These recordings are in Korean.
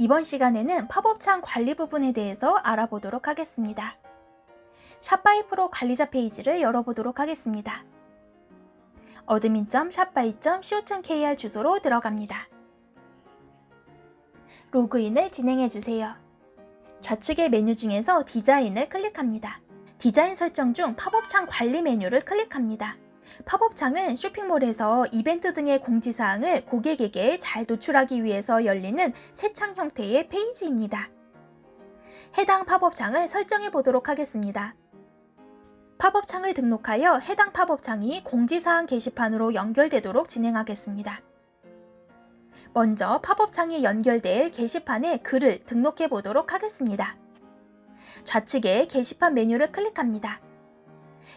이번 시간에는 팝업창 관리 부분에 대해서 알아보도록 하겠습니다. 샵바이 프로 관리자 페이지를 열어보도록 하겠습니다. 어드민.샵바이.co.kr 주소로 들어갑니다. 로그인을 진행해 주세요. 좌측의 메뉴 중에서 디자인을 클릭합니다. 디자인 설정 중 팝업창 관리 메뉴를 클릭합니다. 팝업창은 쇼핑몰에서 이벤트 등의 공지사항을 고객에게 잘 노출하기 위해서 열리는 새 창 형태의 페이지입니다. 해당 팝업창을 설정해 보도록 하겠습니다. 팝업창을 등록하여 해당 팝업창이 공지사항 게시판으로 연결되도록 진행하겠습니다. 먼저 팝업창이 연결될 게시판에 글을 등록해 보도록 하겠습니다. 좌측에 게시판 메뉴를 클릭합니다.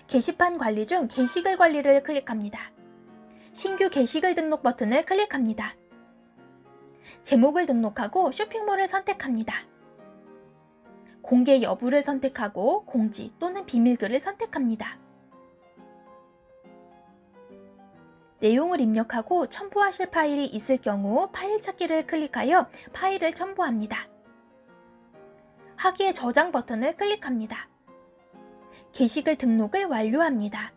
게시판 관리 중 게시글 관리를 클릭합니다. 신규 게시글 등록 버튼을 클릭합니다. 제목을 등록하고 쇼핑몰을 선택합니다. 공개 여부를 선택하고 공지 또는 비밀글을 선택합니다. 내용을 입력하고 첨부하실 파일이 있을 경우 파일 찾기를 클릭하여 파일을 첨부합니다. 하기의 저장 버튼을 클릭합니다. 게시글 등록을 완료합니다.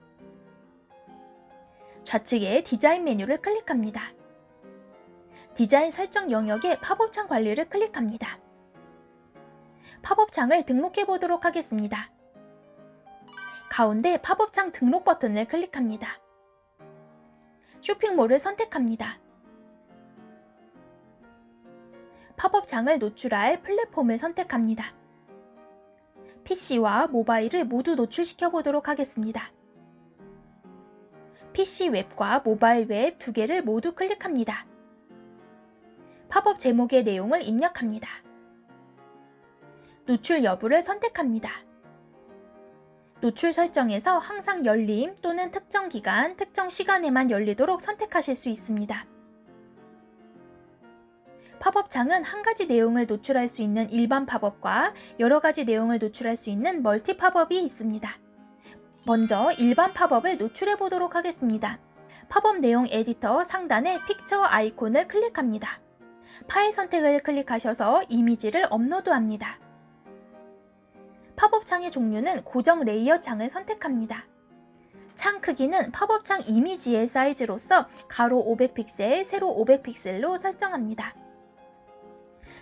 좌측에 디자인 메뉴를 클릭합니다. 디자인 설정 영역에 팝업창 관리를 클릭합니다. 팝업창을 등록해 보도록 하겠습니다. 가운데 팝업창 등록 버튼을 클릭합니다. 쇼핑몰을 선택합니다. 팝업창을 노출할 플랫폼을 선택합니다. PC와 모바일을 모두 노출시켜 보도록 하겠습니다. PC 웹과 모바일 웹 두 개를 모두 클릭합니다. 팝업 제목의 내용을 입력합니다. 노출 여부를 선택합니다. 노출 설정에서 항상 열림 또는 특정 기간, 특정 시간에만 열리도록 선택하실 수 있습니다. 팝업창은 한 가지 내용을 노출할 수 있는 일반 팝업과 여러 가지 내용을 노출할 수 있는 멀티 팝업이 있습니다. 먼저 일반 팝업을 노출해 보도록 하겠습니다. 팝업 내용 에디터 상단에 픽처 아이콘을 클릭합니다. 파일 선택을 클릭하셔서 이미지를 업로드합니다. 팝업 창의 종류는 고정 레이어 창을 선택합니다. 창 크기는 팝업 창 이미지의 사이즈로서 가로 500픽셀, 세로 500픽셀로 설정합니다.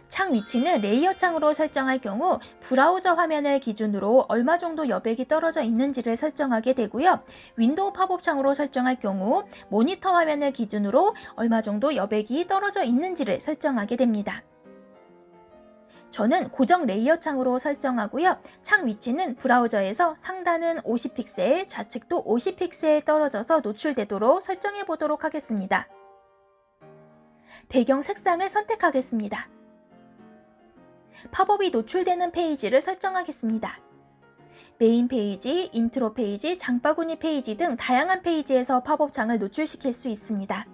창 위치는 레이어 창으로 설정할 경우 브라우저 화면을 기준으로 얼마 정도 여백이 떨어져 있는지를 설정하게 되고요. 윈도우 팝업 창으로 설정할 경우 모니터 화면을 기준으로 얼마 정도 여백이 떨어져 있는지를 설정하게 됩니다. 저는 고정 레이어 창으로 설정하고요. 창 위치는 브라우저에서 상단은 50픽셀, 좌측도 50픽셀 떨어져서 노출되도록 설정해 보도록 하겠습니다. 배경 색상을 선택하겠습니다. 팝업이 노출되는 페이지를 설정하겠습니다. 메인 페이지, 인트로 페이지, 장바구니 페이지 등 다양한 페이지에서 팝업창을 노출시킬 수 있습니다.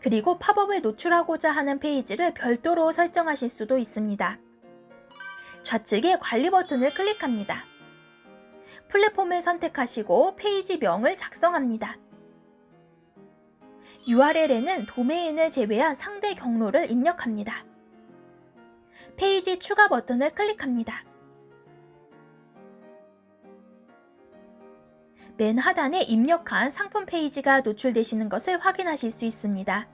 그리고 팝업을 노출하고자 하는 페이지를 별도로 설정하실 수도 있습니다. 좌측에 관리 버튼을 클릭합니다. 플랫폼을 선택하시고 페이지명을 작성합니다. URL에는 도메인을 제외한 상대 경로를 입력합니다. 페이지 추가 버튼을 클릭합니다. 맨 하단에 입력한 상품 페이지가 노출되시는 것을 확인하실 수 있습니다.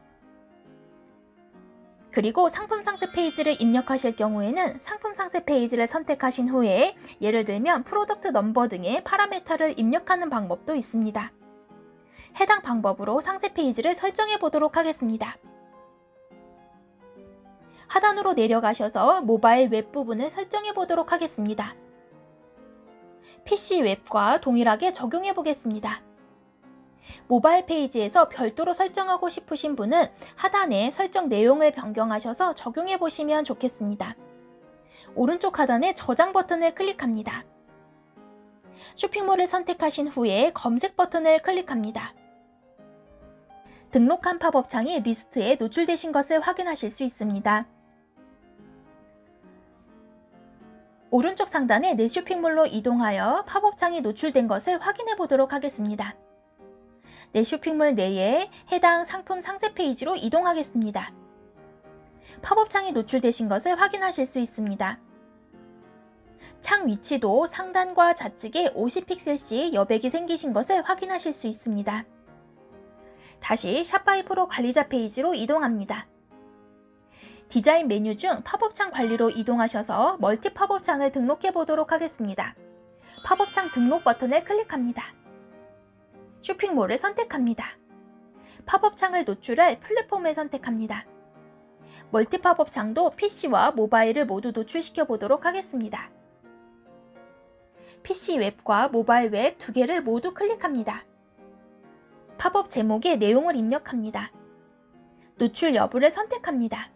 그리고 상품 상세 페이지를 입력하실 경우에는 상품 상세 페이지를 선택하신 후에 예를 들면 프로덕트 넘버 등의 파라메타를 입력하는 방법도 있습니다. 해당 방법으로 상세 페이지를 설정해 보도록 하겠습니다. 하단으로 내려가셔서 모바일 웹 부분을 설정해 보도록 하겠습니다. PC 웹과 동일하게 적용해 보겠습니다. 모바일 페이지에서 별도로 설정하고 싶으신 분은 하단에 설정 내용을 변경하셔서 적용해 보시면 좋겠습니다. 오른쪽 하단에 저장 버튼을 클릭합니다. 쇼핑몰을 선택하신 후에 검색 버튼을 클릭합니다. 등록한 팝업 창이 리스트에 노출되신 것을 확인하실 수 있습니다. 오른쪽 상단에 내 쇼핑몰로 이동하여 팝업 창이 노출된 것을 확인해 보도록 하겠습니다. 내 쇼핑몰 내에 해당 상품 상세 페이지로 이동하겠습니다. 팝업창이 노출되신 것을 확인하실 수 있습니다. 창 위치도 상단과 좌측에 50픽셀씩 여백이 생기신 것을 확인하실 수 있습니다. 다시 샵바이 프로 관리자 페이지로 이동합니다. 디자인 메뉴 중 팝업창 관리로 이동하셔서 멀티 팝업창을 등록해 보도록 하겠습니다. 팝업창 등록 버튼을 클릭합니다. 쇼핑몰을 선택합니다. 팝업창을 노출할 플랫폼을 선택합니다. 멀티 팝업창도 PC와 모바일을 모두 노출시켜 보도록 하겠습니다. PC 웹과 모바일 웹 두 개를 모두 클릭합니다. 팝업 제목에 내용을 입력합니다. 노출 여부를 선택합니다.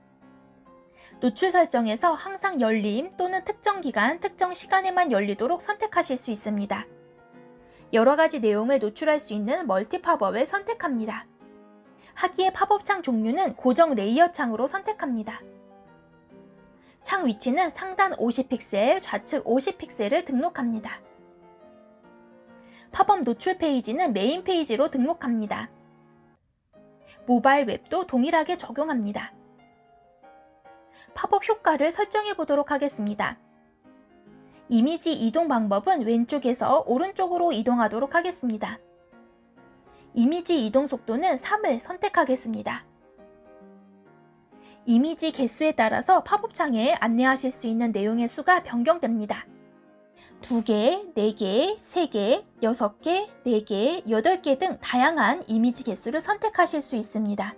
노출 설정에서 항상 열림 또는 특정 기간, 특정 시간에만 열리도록 선택하실 수 있습니다. 여러 가지 내용을 노출할 수 있는 멀티 팝업을 선택합니다. 하기의 팝업 창 종류는 고정 레이어 창으로 선택합니다. 창 위치는 상단 50픽셀, 좌측 50픽셀을 등록합니다. 팝업 노출 페이지는 메인 페이지로 등록합니다. 모바일 웹도 동일하게 적용합니다. 팝업 효과를 설정해 보도록 하겠습니다. 이미지 이동 방법은 왼쪽에서 오른쪽으로 이동하도록 하겠습니다. 이미지 이동 속도는 3을 선택하겠습니다. 이미지 개수에 따라서 팝업 창에 안내하실 수 있는 내용의 수가 변경됩니다. 2개, 4개, 3개, 6개, 4개, 8개 등 다양한 이미지 개수를 선택하실 수 있습니다.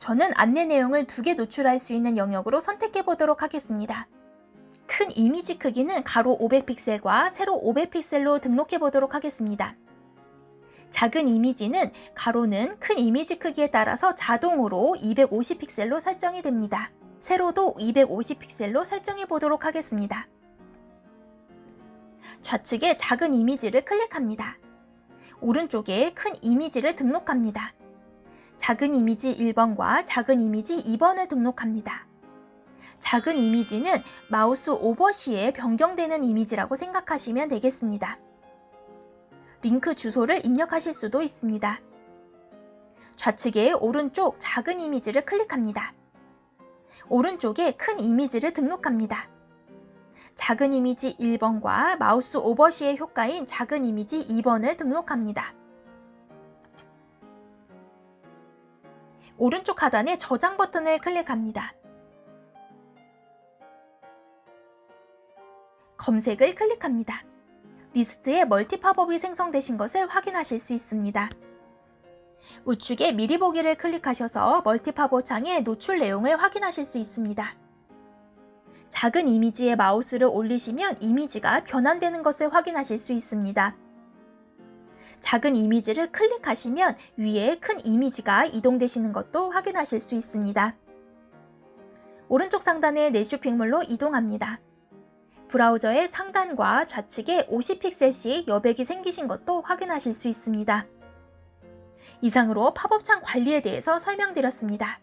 저는 안내 내용을 2개 노출할 수 있는 영역으로 선택해 보도록 하겠습니다. 큰 이미지 크기는 가로 500픽셀과 세로 500픽셀로 등록해 보도록 하겠습니다. 작은 이미지는 가로는 큰 이미지 크기에 따라서 자동으로 250픽셀로 설정이 됩니다. 세로도 250픽셀로 설정해 보도록 하겠습니다. 좌측에 작은 이미지를 클릭합니다. 오른쪽에 큰 이미지를 등록합니다. 작은 이미지 1번과 작은 이미지 2번을 등록합니다. 작은 이미지는 마우스 오버 시에 변경되는 이미지라고 생각하시면 되겠습니다. 링크 주소를 입력하실 수도 있습니다. 좌측에 오른쪽 작은 이미지를 클릭합니다. 오른쪽에 큰 이미지를 등록합니다. 작은 이미지 1번과 마우스 오버시의 효과인 작은 이미지 2번을 등록합니다. 오른쪽 하단에 저장 버튼을 클릭합니다. 검색을 클릭합니다. 리스트에 멀티 팝업이 생성되신 것을 확인하실 수 있습니다. 우측에 미리 보기를 클릭하셔서 멀티 팝업 창의 노출 내용을 확인하실 수 있습니다. 작은 이미지에 마우스를 올리시면 이미지가 변환되는 것을 확인하실 수 있습니다. 작은 이미지를 클릭하시면 위에 큰 이미지가 이동되시는 것도 확인하실 수 있습니다. 오른쪽 상단의 내 쇼핑몰로 이동합니다. 브라우저의 상단과 좌측에 50픽셀씩 여백이 생기신 것도 확인하실 수 있습니다. 이상으로 팝업창 관리에 대해서 설명드렸습니다.